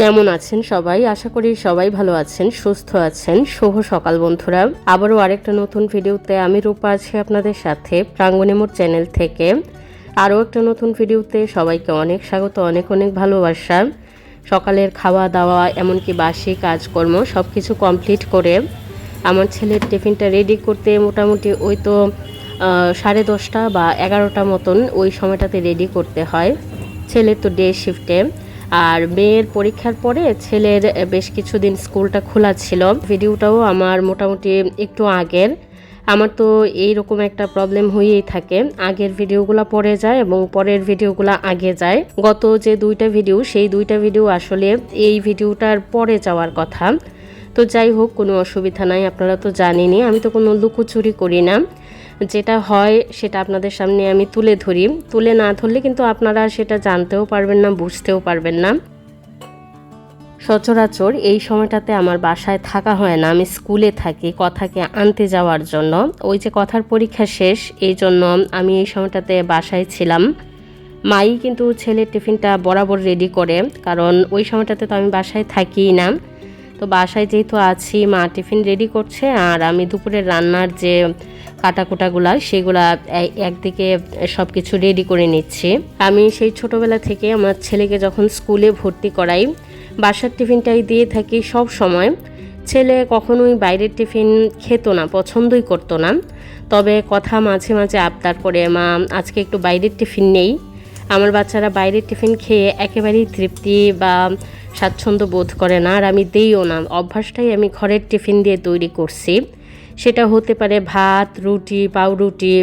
কেমন আছেন সবাই? আশা করি সবাই ভালো আছেন, সুস্থ আছেন। শুভ সকাল বন্ধুরা। আবারও আরেকটা নতুন ভিডিওতে আমি রূপা আছি আপনাদের সাথে প্রাঙ্গণেমোর চ্যানেল থেকে। আরও একটা নতুন ভিডিওতে সবাইকে অনেক স্বাগত, অনেক অনেক ভালোবাসা। সকালের খাওয়া দাওয়া, এমনকি বাসি কাজকর্ম সব কিছু কমপ্লিট করে আমার ছেলের টিফিনটা রেডি করতে মোটামুটি ওই তো সাড়ে দশটা বা এগারোটা মতন ওই সময়টাতে রেডি করতে হয়। ছেলের তো ডে শিফটে আর মেয়ের পরীক্ষার পরে ছেলের বেশ কিছুদিন স্কুলটা খোলা ছিল। ভিডিওটাও আমার মোটামুটি একটু আগের। আমার তো এইরকম একটা প্রবলেম হয়েই থাকে। আগের ভিডিওগুলো পরে যায় এবং পরের ভিডিওগুলো আগে যায়। গত যে দুইটা ভিডিও সেই দুইটা ভিডিও আসলে এই ভিডিওটার পরে যাওয়ার কথা। তো যাই হোক, কোনো অসুবিধা নাই, আপনারা তো জানেনই। আমি তো কোনো লুকোচুরি করি না। যেটা হয় সেটা আপনাদের সামনে আমি তুলে ধরি। তুলে না ধরলে কিন্তু আপনারা সেটা জানতেও পারবেন না, বুঝতেও পারবেন না। সচরাচর এই সময়টাতে আমার বাসায় থাকা হয় না। আমি স্কুলে থাকি, কথাকে আনতে যাওয়ার জন্য। ওই যে কথার পরীক্ষা শেষ, এই জন্য আমি এই সময়টাতে বাসায় ছিলাম। মাই কিন্তু ছেলের টিফিনটা বরাবর রেডি করে, কারণ ওই সময়টাতে তো আমি বাসায় থাকিই না। তো বাসায় যেহেতু আছি, মা টিফিন রেডি করছে, আর আমি দুপুরের রান্নার যে কাটাকুটাগুলা, সেগুলা একদিকে সব কিছু রেডি করে নিচ্ছি। আমি সেই ছোটবেলা থেকে আমার ছেলেকে যখন স্কুলে ভর্তি করাই, বাসার টিফিনটাই দিয়ে থাকি সব সময়। ছেলে কখনোই বাইরের টিফিন খেত না, পছন্দই করতো না। তবে কথা মাঝে মাঝে আবদার করে, মা, আজকে একটু বাইরের টিফিন নেই। আমার বাচ্চারা বাইরের টিফিন খেয়ে একেবারেই তৃপ্তি বা স্বাচ্ছন্দ্য বোধ করে না, আর আমি দেইও না। অভ্যাসটাই আমি ঘরের টিফিন দিয়ে তৈরি করছি। সেটা হতে পারে ভাত, রুটি, পাউরুটি,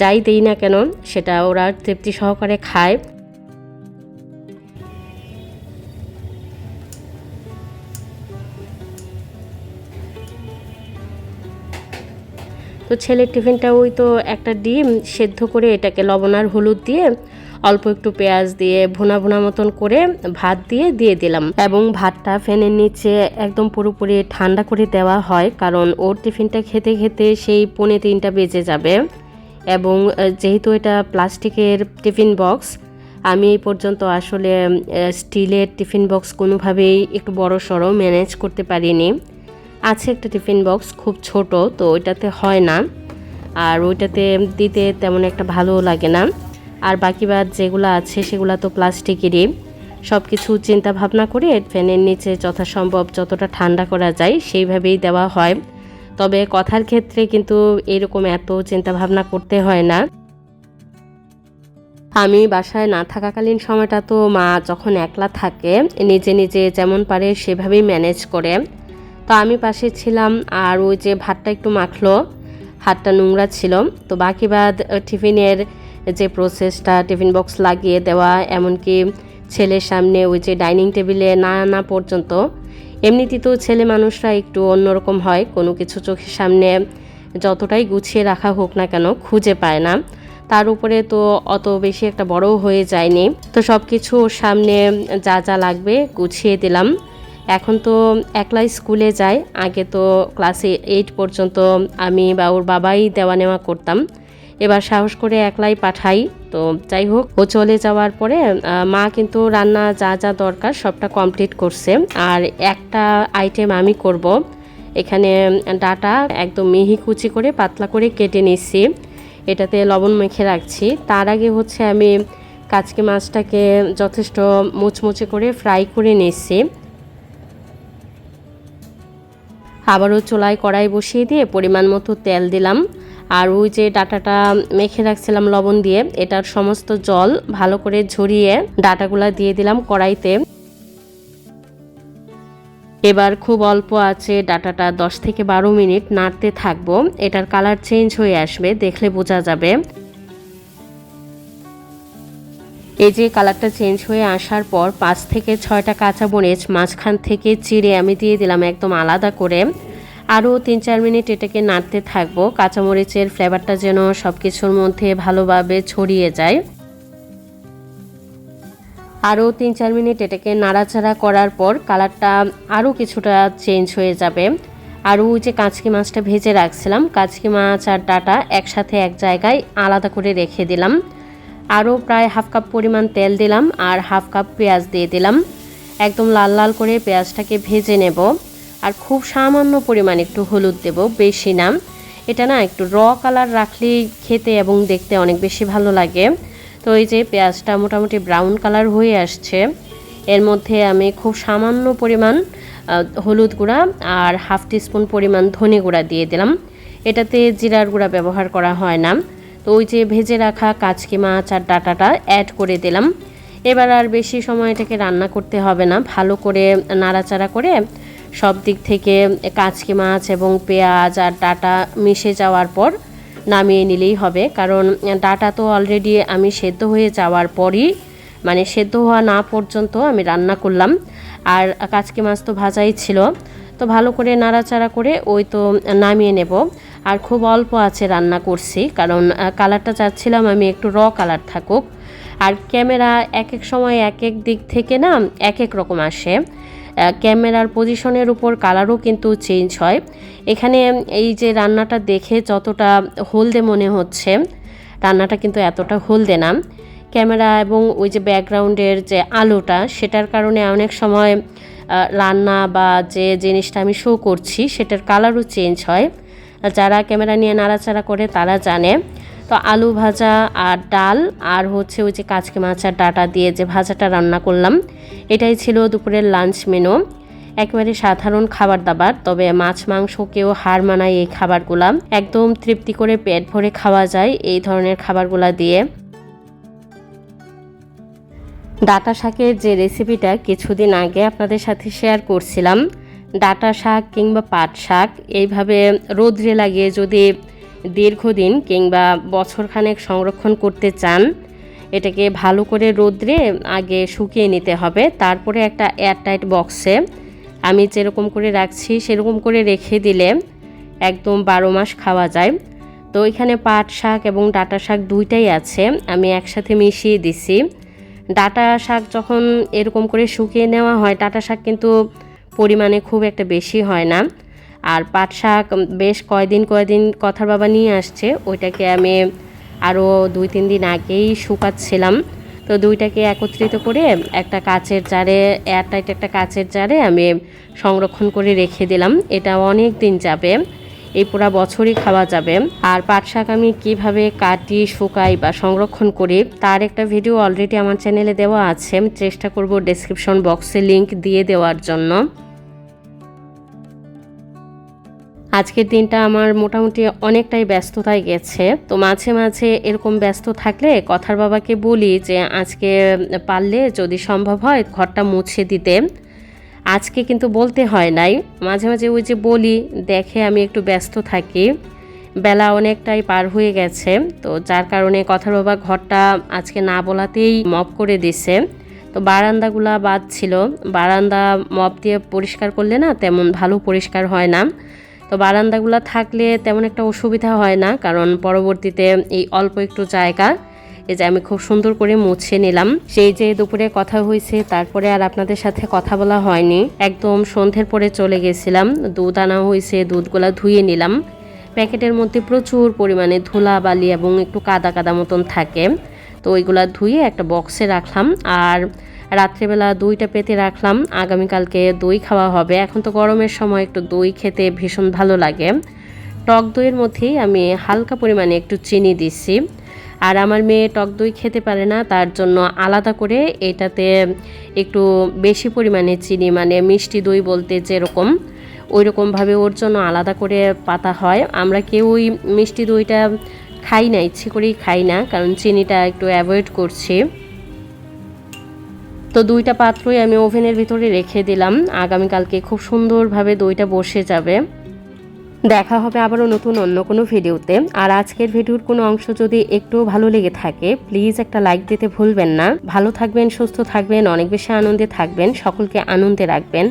যাই দেই না কেন, সেটা ওরা তৃপ্তি সহকারে খায়। তো ছেলের টিফিনটা ওই তো একটা ডিম, সেদ্ধ করে এটাকে লবণ আর হলুদ দিয়ে অল্প একটু পেঁয়াজ দিয়ে ভুনা ভুনা মতন করে ভাত দিয়ে দিয়ে দিলাম। এবং ভাতটা ফ্যানের নিচে একদম পুরোপুরি ঠান্ডা করে দেওয়া হয়, কারণ ওর টিফিনটা খেতে খেতে সেই পৌনে তিনটা বেজে যাবে। এবং যেহেতু এটা প্লাস্টিকের টিফিন বক্স, আমি এই পর্যন্ত আসলে স্টিলের টিফিন বক্স কোনোভাবেই একটু বড় সড়ো ম্যানেজ করতে পারিনি। আছে একটা টিফিন বক্স খুব ছোট, তো ওইটাতে হয় না। আর ওইটাতে দিতে তেমন একটা ভালো লাগে না। আর বাকি বাদ যেগুলো আছে সেগুলো তো প্লাস্টিকেরই। সব কিছু চিন্তা ভাবনা করে ফ্যানের নিচে যথাসম্ভব যতটা ঠান্ডা করা যায় সেইভাবেই দেওয়া হয়। তবে কথার ক্ষেত্রে কিন্তু এরকম এত চিন্তা ভাবনা করতে হয় না। আমি বাসায় না থাকাকালীন সময়টা তো মা যখন একলা থাকে, নিজে নিজে যেমন পারে সেভাবেই ম্যানেজ করে। তো আমি পাশে ছিলাম আর ওই যে ভাতটা একটু মাখলো, হাতটা নোংরা ছিল। তো বাকি বাদ টিফিনের যে প্রসেসটা টিফিন বক্স লাগিয়ে দেওয়া, এমনকি ছেলের সামনে ওই যে ডাইনিং টেবিলে না আনা পর্যন্ত এমনিতে তো ছেলে মানুষরা একটু অন্যরকম হয়, কোনো কিছু চোখের সামনে যতটাই গুছিয়ে রাখা হোক না কেন খুঁজে পায় না। তার উপরে তো অত বেশি একটা বড়ও হয়ে যায়নি। তো সব কিছু সামনে যা যা লাগবে গুছিয়ে দিলাম। এখন তো একলাই স্কুলে যায়, আগে তো ক্লাসে এইট পর্যন্ত আমি বা ওর বাবাই দেওয়া নেওয়া করতাম। এবার সাহস করে একলাই পাঠাই। তো যাই হোক, ও চলে যাওয়ার পরে মা কিন্তু রান্না যা যা দরকার সবটা কমপ্লিট করছে। আর একটা আইটেম আমি করব। এখানে ডাটা একদম মিহি কুচি করে পাতলা করে কেটে নিচ্ছি। এটাতে লবণ মেখে রাখছি। তার আগে হচ্ছে আমি কাচকি মাছটাকে যথেষ্ট মুচমুচে করে ফ্রাই করে নিচ্ছি। আবারও চুলায় কড়াই বসিয়ে দিয়ে পরিমাণ মতো তেল দিলাম। আর ওই যে ডাটাটা মেখে রাখছিলাম লবণ দিয়ে, এটার সমস্ত জল ভালো করে ঝরিয়ে ডাটাগুলা দিয়ে দিলাম কড়াইতে। এবার খুব অল্প আছে ডাটাটা 10 থেকে বারো মিনিট নাড়তে থাকব। এটার কালার চেঞ্জ হয়ে আসবে, দেখলে বোঝা যাবে। এই যে কালারটা চেঞ্জ হয়ে আসার পর পাঁচ থেকে ছয়টা কাঁচা মরিচ, মাঝখান থেকে চিড়ে আমি দিয়ে দিলাম একদম আলাদা করে। আরও তিন চার মিনিট এটাকে নাড়তে থাকব। কাঁচামরিচের ফ্লেভারটা যেন সব কিছুর মধ্যে ভালোভাবে ছড়িয়ে যায়। আরও তিন চার মিনিট এটাকে নাড়াচাড়া করার পর কালারটা আরও কিছুটা চেঞ্জ হয়ে যাবে। আর ওই যে কাঁচকি মাছটা ভেজে রাখছিলাম, কাঁচকি মাছ আর ডাটা একসাথে এক জায়গায় আলাদা করে রেখে দিলাম। আরও প্রায় হাফ কাপ পরিমাণ তেল দিলাম আর হাফ কাপ পেঁয়াজ দিয়ে দিলাম। একদম লাল লাল করে পেঁয়াজটাকে ভেজে নেব। আর খুব সামান্য পরিমাণ একটু হলুদ দেব, বেশি না। এটা না একটু র কালার রাখলেই খেতে এবং দেখতে অনেক বেশি ভালো লাগে। তো এই যে পেঁয়াজটা মোটামুটি ব্রাউন কালার হয়ে আসছে। এর মধ্যে আমি খুব সামান্য পরিমাণ হলুদ গুঁড়া আর হাফ টিস্পুন পরিমাণ ধনে গুঁড়া দিয়ে দিলাম। এটাতে জিরার গুঁড়া ব্যবহার করা হয় না। তো ওই যে ভেজে রাখা কাচকি মাছ আর ডাটাটা অ্যাড করে দিলাম। এবার আর বেশি সময় এটাকে রান্না করতে হবে না। ভালো করে নাড়াচাড়া করে সব দিক থেকে কাচকি মাছ এবং পেঁয়াজ আর ডাটা মিশে যাওয়ার পর নামিয়ে নিলেই হবে। কারণ ডাটা তো অলরেডি আমি সেদ্ধ হয়ে যাওয়ার পরই মানে সেদ্ধ হওয়া না পর্যন্ত আমি রান্না করলাম। আর কাচকি মাছ তো ভাজাই ছিল। তো ভালো করে নাড়াচাড়া করে ওই তো নামিয়ে নেব। আর খুব অল্প আছে রান্না করছি, কারণ কালারটা চাচ্ছিলাম আমি একটু র কালার থাকুক। আর ক্যামেরা এক এক সময় এক এক দিক থেকে না এক এক রকম আসে। ক্যামেরার পজিশনের উপর কালারও কিন্তু চেঞ্জ হয়। এখানে এই যে রান্নাটা দেখে যতটা হলদে মনে হচ্ছে, রান্নাটা কিন্তু এতটা হলদে না। ক্যামেরা এবং ওই যে ব্যাকগ্রাউন্ডের যে আলোটা, সেটার কারণে অনেক সময় রান্না বা যে জিনিসটা আমি শো করছি, সেটার কালারও চেঞ্জ হয়। যারা ক্যামেরা নিয়ে নাড়াচাড়া করে, তারা জানে। তো আলু ভাজা আর ডাল, আর হচ্ছে ওই যে কাচকে মাছ আর ডাটা দিয়ে যে ভাজাটা রান্না করলাম। এটাই ছিল দুপুরের লাঞ্চ মেনু একেবারে সাধারণ খাবার দাবার, তবে মাছ মাংসকেও হার মানায় এই খাবারগুলা। একদম তৃপ্তি করে পেট ভরে খাওয়া যায় এই ধরনের খাবারগুলা দিয়ে। ডাটা শাকের যে রেসিপিটা কিছুদিন আগে আপনাদের সাথে শেয়ার করছিলাম, ডাটা শাক কিংবা পাট শাক, এইভাবে রোদ্রে লাগিয়ে যদি দীর্ঘদিন কিংবা বছরখানেক সংরক্ষণ করতে চান এটাকে ভালো করে রোদ্রে আগে শুকিয়ে নিতে হবে। তারপরে একটা এয়ারটাইট বক্সে আমি যেরকম করে রাখছি সেরকম করে রেখে দিলে একদম বারো মাস খাওয়া যায়। তো এখানে পাট শাক এবং ডাটা শাক দুইটাই আছে, আমি একসাথে মিশিয়ে দিছি। ডাটা শাক যখন এরকম করে শুকিয়ে নেওয়া হয়, ডাটা শাক কিন্তু পরিমাণে খুব একটা বেশি হয় না। আর পাট শাক বেশ কয়দিন কয়দিন কথার বাবা নিয়ে আসছে, ওইটাকে আমি আরও দুই, তিন দিন আগেই শুকাচ্ছিলাম। তো দুইটাকে একত্রিত করে একটা কাচের জারে, এয়ারটাইট একটা কাচের জারে আমি সংরক্ষণ করে রেখে দিলাম। এটা অনেক দিন যাবে, এই পুরা বছরই খাওয়া যাবে। আর পাট শাক আমি কীভাবে কাটি, শুকাই বা সংরক্ষণ করি, তার একটা ভিডিও অলরেডি আমার চ্যানেলে দেওয়া আছে। চেষ্টা করব ডেসক্রিপশন বক্সে লিংক দিয়ে দেওয়ার জন্য। আজকের দিনটা আমার মোটামুটি অনেকটাই ব্যস্ততায় গেছে। তো মাঝে মাঝে এরকম ব্যস্ত থাকলে কথার বাবাকে বলি যে, আজকে পারলে যদি সম্ভব হয় ঘরটা মুছে দিতে। আজকে কিন্তু বলতে হয় নাই। মাঝে মাঝে ওই যে বলি, দেখে আমি একটু ব্যস্ত থাকি। বেলা অনেকটাই পার হয়ে গেছে। তো যার কারণে কথার বাবা ঘরটা আজকে না বলাতেই মপ করে দিছে। তো বারান্দাগুলা বাদ ছিল। বারান্দা মপ দিয়ে পরিষ্কার করলে না তেমন ভালো পরিষ্কার হয় না। তো বারান্দাগুলো থাকলে তেমন একটা অসুবিধা হয় না, কারণ পরবর্তীতে এই অল্প একটু জায়গা, এই যে আমি খুব সুন্দর করে মুছে নিলাম। সেই যে দুপুরে কথা হয়েছে, তারপরে আর আপনাদের সাথে কথা বলা হয়নি। একদম সন্ধ্যের পরে চলে গেছিলাম, দুধ আনা হয়েছে, দুধগুলা ধুয়ে নিলাম। প্যাকেটের মধ্যে প্রচুর পরিমাণে ধুলা বালি এবং একটু কাদা কাদা মতন থাকে। তো ওইগুলো ধুয়ে একটা বক্সে রাখলাম আর রাত্রেবেলা দইটা পেতে রাখলাম। আগামীকালকে দই খাওয়া হবে। এখন তো গরমের সময় একটু দই খেতে ভীষণ ভালো লাগে। টক দইয়ের মধ্যেই আমি হালকা পরিমাণে একটু চিনি দিছি আর আমার মেয়ে টক দই খেতে পারে না, তার জন্য আলাদা করে এটাতে একটু বেশি পরিমাণে চিনি মানে মিষ্টি দই বলতে যেরকম ওই রকমভাবে ওর জন্য আলাদা করে পাতা হয়। আমরা কেউই মিষ্টি দইটা খাই না, ইচ্ছে করেই খাই না, কারণ চিনিটা একটু অ্যাভয়েড করছি। তো দুইটা পাত্রই আমি ওভেনের ভিতরে রেখে দিলাম। আগামীকালকে খুব সুন্দরভাবে দইটা বসে যাবে। দেখা হবে আবারও নতুন অন্য কোনো ভিডিওতে। আর আজকের ভিডিওর কোনো অংশ যদি একটু ভালো লেগে থাকে প্লিজ একটা লাইক দিতে ভুলবেন না। ভালো থাকবেন, সুস্থ থাকবেন, অনেক বেশি আনন্দে থাকবেন। সকলকে আনন্দে রাখবেন।